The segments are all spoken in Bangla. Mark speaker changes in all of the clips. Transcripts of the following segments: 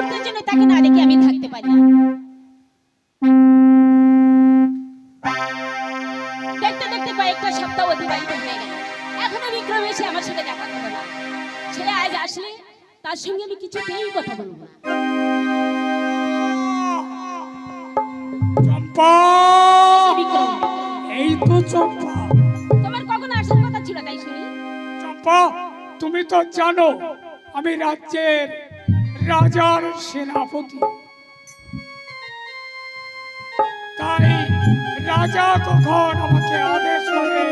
Speaker 1: মুহূর্তের জন্য তাকে না দেখে আমি থাকতে পারি না। দেখতে দেখতে কয়েকটা সপ্তাহ অতিবাহিত হয়ে গেল। এখনও বিক্রম এসে আমার সাথে দেখা করল না। ছেলে আজ আসলে তার সঙ্গে আমি কিছুতেই কথা বলব না।
Speaker 2: চম্পা! এই তো চম্পা।
Speaker 1: তোমার কখন আসার কথা ছিল তাই শুনি?
Speaker 2: চম্পা তুমি তো জানো আমি রাজ্যের রাজার সেনাপতি। তাই রাজা কখন আমাকে আদেশ করে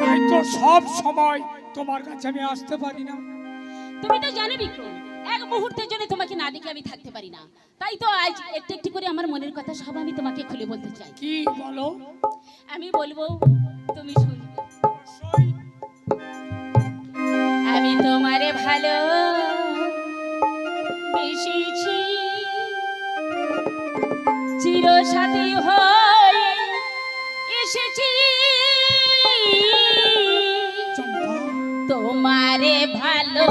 Speaker 2: তাই তো সব সময় তোমার কাছে আমি আসতে পারি না।
Speaker 1: তুমি তো জানো বিক্রম এক মুহূর্তের জন্য তোমাকে না দেখে আমি থাকতে পারি না। তাই তো আজ একটু একটু করে আমার মনের কথা সব আমি তোমাকে খুলে বলতে চাই।
Speaker 2: কি বলো?
Speaker 1: আমি বলব তুমি শুনবে। আমি তোমারে ভালো বেশিছি চির সাথী হয়ে এসেছি। তোমারে ভালো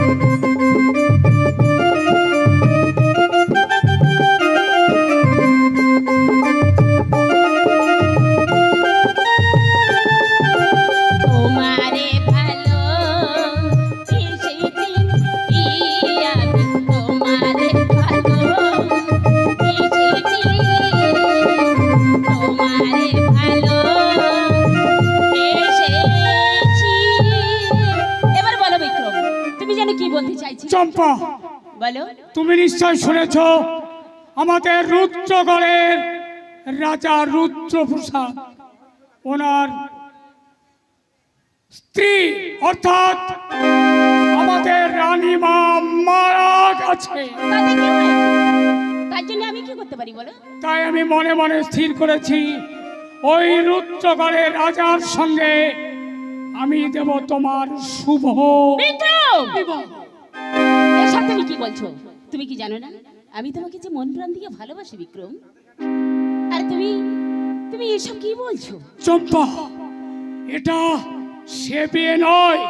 Speaker 1: তোমারে
Speaker 2: চম্পা।
Speaker 1: বলো।
Speaker 2: তুমি নিশ্চয় শুনেছ আমাদের রুদ্রগড়ের রাজা রুদ্রপ্রসাদ। ওনার স্ত্রী অর্থাৎ আমাদের রানীমা মারা গেছে।
Speaker 1: তাতে কি হয়েছে? তার জন্য আমি কি করতে পারি বলো?
Speaker 2: তাই আমি মনে মনে স্থির করেছি ওই রুদ্রগড়ের রাজার সঙ্গে আমি দেব তোমার শুভ
Speaker 1: বিক্রম! এসব তুমি কি বলছো? তুমি কি জানো না? আমি তোমাকে যে মন প্রাণ দিয়ে ভালোবাসি বিক্রম। আর তুমি তুমি এসব কি বলছো?
Speaker 2: চম্পা এটা সে বিয়ে নয়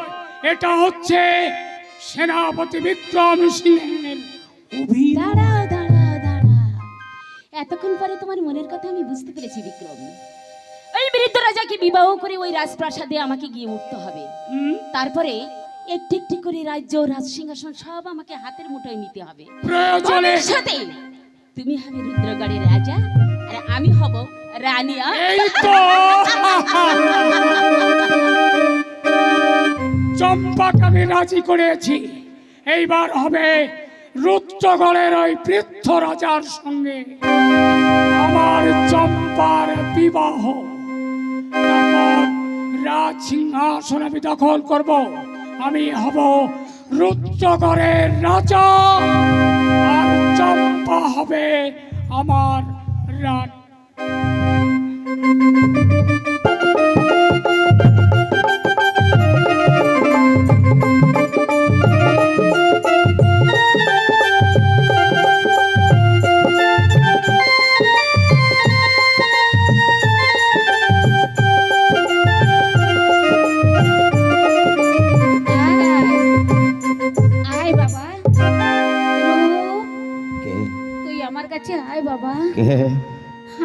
Speaker 2: এটা হচ্ছে সেনাপতি বিক্রম সিংহের অভিনয়।
Speaker 1: দাঁড়াও দাঁড়াও দাঁড়াও এতক্ষণ পরে তোমার মনের কথা আমি বুঝতে পেরেছি বিক্রম। ওই বৃদ্ধ রাজাকে বিবাহ করে ওই রাজপ্রাসাদে আমাকে গিয়ে উঠতে হবে। তারপরে একটি একটি করে রাজ্য রাজ সিংহাসন সব আমাকে হাতের মুঠোয় নিতে হবে।
Speaker 2: প্রয়োজনে
Speaker 1: সাথে তুমি হবে রুদ্রগড়ের রাজা আর আমি হব রানী
Speaker 2: চম্পাকে আমি রাজি করেছি। এইবার হবে রুদ্রগড়ের ওই বৃদ্ধ রাজার সঙ্গে আমার চম্পার বিবাহ। রাজ সিংহাসন আমি দখল করব। আমি হব রুদ্রগড়ের রাজা আর চম্পা হবে আমার রানী।
Speaker 3: কে?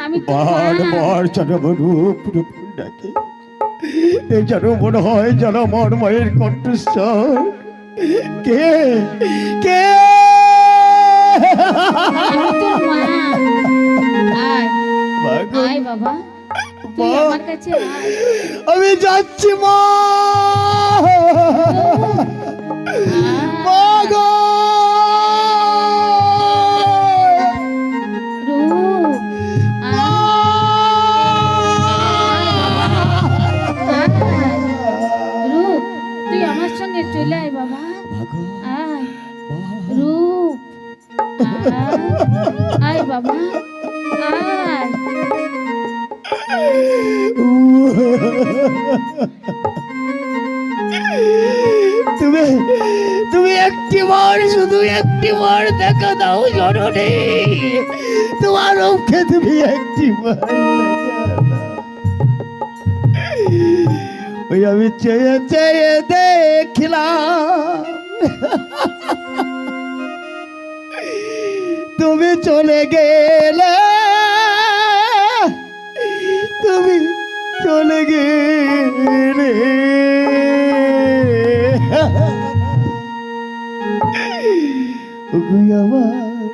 Speaker 1: আমি তো
Speaker 3: বার
Speaker 1: মা।
Speaker 3: বার যেন রূপ রূপ ডাকে এ যেন মনে হয় যেন আমার মায়ের কণ্ঠস্বর। কে? কে?
Speaker 1: আমি বাবা।
Speaker 3: যাচ্ছি মা।
Speaker 1: তুই আমার সঙ্গে চলে আয়, বাবা। আয়। রূপ। আয়। বাবা।
Speaker 3: তুমি তুমি একটি বার, শুধু একটি বার দেখা দাও জননী। তোমার মুখে তুমি একটি বার দেখা। ওই আমি চেয়ে চেয়ে দেখলাম। তুমি চলে গেলে, তুমি চলে গেলে। আমার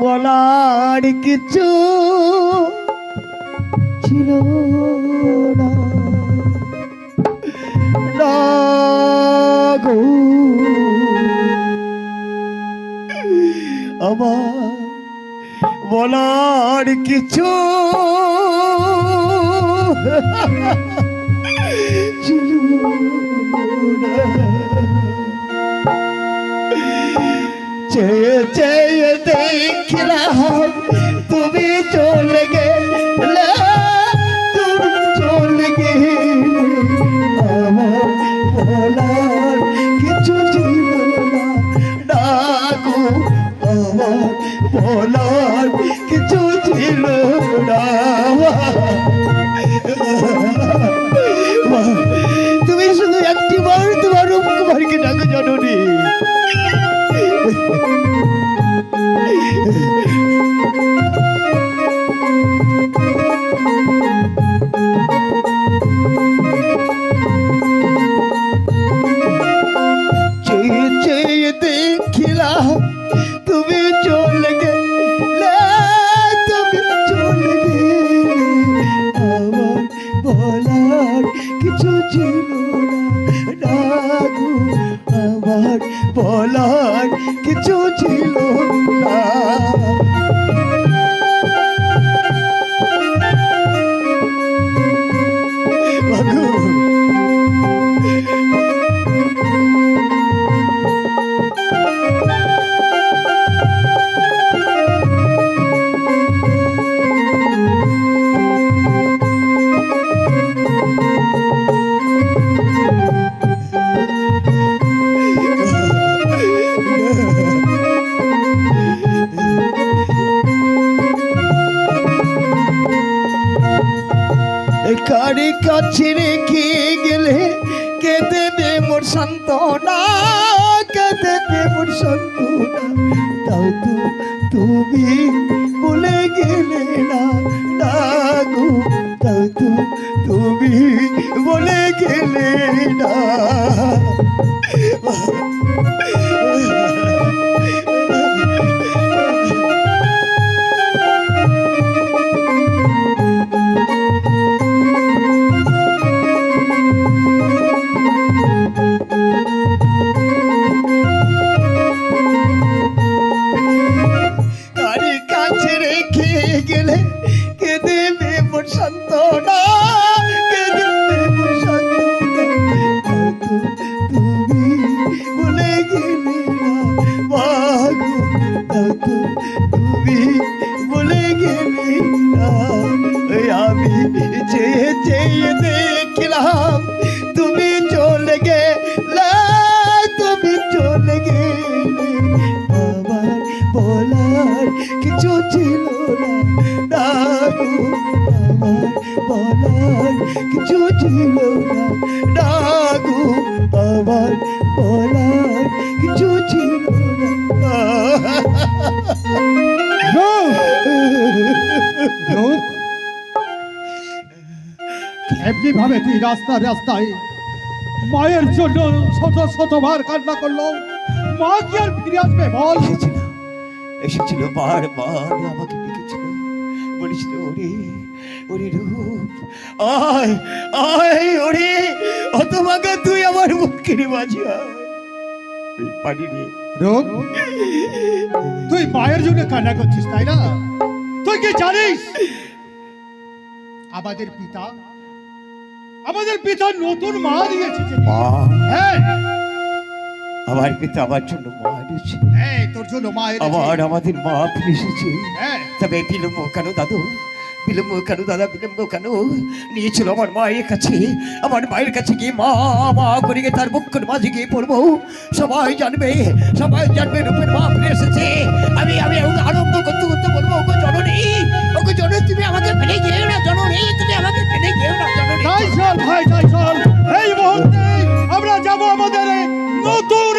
Speaker 3: বলার কিছু ছিল না। না গো আমার বলার কিছু ছিল না। চেয়ে চেয়ে দেখলাম তুমি চলে গেলে বলার কিছু ছিল না। তুমি শুধু একটি বার তোমার রূপকুমারকে ডাকো জননী। কাছে রেখে গেলে কে দেবে মোর সান্ত্বনা কে দেবে মোর সান্ত্বনা। তো তুমি বলে গেলে না ডাকু তাও তো তুমি বলে গেলে না। গেলে কেঁদে মেয়ে মোর
Speaker 4: এমনি ভাবে তুই রাস্তা রাস্তায় মায়ের জন্য শত শতবার কান্না করল? মা কি আর ফিরে আসবে বল।
Speaker 3: এসেছিল এসেছিল বারবার আমাকে ডেকেছিল। বলেছিল ওরে ওরে রূপ। আয় আয় ওরে অত তুই আমার। ওই পানি নিয়ে।
Speaker 4: রূপ তুই মায়ের জন্য কান্না করছিস তাই না? তুই কি জানিস? আমাদের পিতা আমাদের পিতা নতুন মা দিয়েছে
Speaker 3: মা?
Speaker 4: হ্যাঁ।
Speaker 3: আমার পিতা আমার জন্য মা এনেছে।
Speaker 4: হ্যাঁ তোর জন্য মা।
Speaker 3: আবার আমাদের মা ফিরে এসেছে।
Speaker 4: হ্যাঁ।
Speaker 3: তবে বিলম্ব কেন দাদু? বিলম্ব কেন দাদা, বিলম্ব কেন? নিয়েছিল আমার মায়ের কাছে। আমার মায়ের কাছে গিয়ে মা মা করে গিয়ে তার মুখের মাঝে গিয়ে পড়ব। সবাই জানবে সবাই জানবে রূপের মা ফিরে এসেছে। আমি আমি আনন্দ করতে করতে বলব ওকে জননী ওকে জননী, তুমি আমাকে ফেলে গিয়েও না, জননী, তুমি আমাকে ফেলে গিয়েও না, জননী। তাই চল
Speaker 4: ভাই, তাই চল। এই মুহূর্তে আমরা যাব আমাদের নতুন